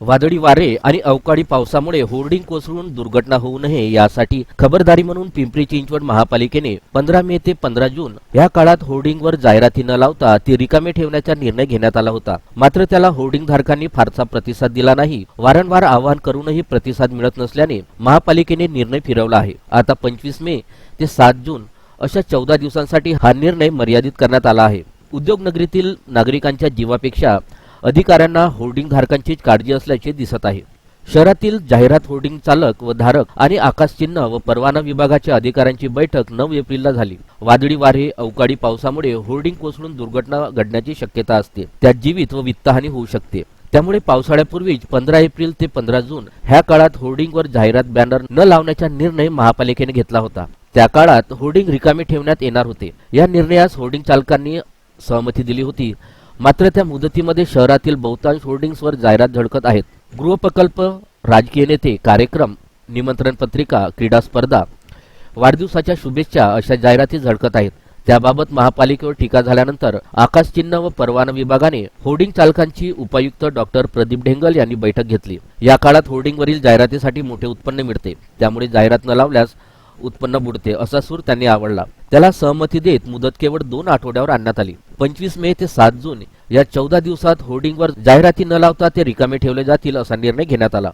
वादळी वारे आणि अवकाळी पावसामुळे होर्डिंग कोसळून दुर्घटना होऊ नये यासाठी खबरदारी म्हणून पिंपरी चिंचवड महापालिकेने पंधरा मे ते पंधरा जून या काळात होर्डिंगवर जाहिराती न लावता ती रिकामे ठेवण्याचा निर्णय घेण्यात आला होता. मात्र त्याला होर्डिंग धारकांनी फारसा प्रतिसाद दिला नाही. वारंवार आवाहन करूनही प्रतिसाद मिळत नसल्याने महापालिकेने निर्णय फिरवला आहे. आता पंचवीस मे ते सात जून अशा चौदा दिवसांसाठी हा निर्णय मर्यादित करण्यात आला आहे. उद्योगनगरीतील नागरिकांच्या जीवापेक्षा अधिकाऱ्यांना होर्डिंग धारकांचीच काळजी असल्याचे दिसत आहे. शहरातील जाहिरात होर्डिंग चालक व धारक आणि आकाशचिन्ह व परवाना विभागाच्या अधिकाऱ्यांची बैठक नऊ एप्रिलला झाली. वादळी वारे अवकाळी पावसामुळे होर्डिंग कोसळून दुर्घटना घडण्याची शक्यता असते. त्यात जीवित व वित्तहानी होऊ शकते. त्यामुळे पावसाळ्यापूर्वीच पंधरा एप्रिल ते पंधरा जून ह्या काळात होर्डिंगवर जाहिरात बॅनर न लावण्याचा निर्णय महापालिकेने घेतला होता. त्या काळात होर्डिंग रिकामे ठेवण्यात येणार होते. या निर्णयास होर्डिंग चालकांनी सहमती दिली होती. मात्र त्या मुदतीमध्ये शहरातील बहुतांश होर्डिंग्सवर जाहिरात झळकत आहेत. गृहप्रकल्प राजकीय नेते कार्यक्रम निमंत्रण पत्रिका क्रीडा स्पर्धा वाढदिवसाच्या शुभेच्छा अशा जाहिराती झळकत आहेत. त्याबाबत महापालिकेवर टीका झाल्यानंतर आकाशचिन्ह व परवाना विभागाने होर्डिंग चालकांची उपायुक्त डॉक्टर प्रदीप ढेंगल यांनी बैठक घेतली. या काळात होर्डिंगवरील जाहिरातीसाठी मोठे उत्पन्न मिळते. त्यामुळे जाहिरात न लावल्यास उत्पन्न बुडते असा सूर त्यांनी आवडला. त्याला सहमती देत मुदत केवळ दोन आठवड्यावर आणण्यात आली. पंचवीस मे ते सात जून या चौदा दिवसात होर्डिंगवर जाहिराती न लावता ते रिकामे ठेवले जातील असा निर्णय घेण्यात आला.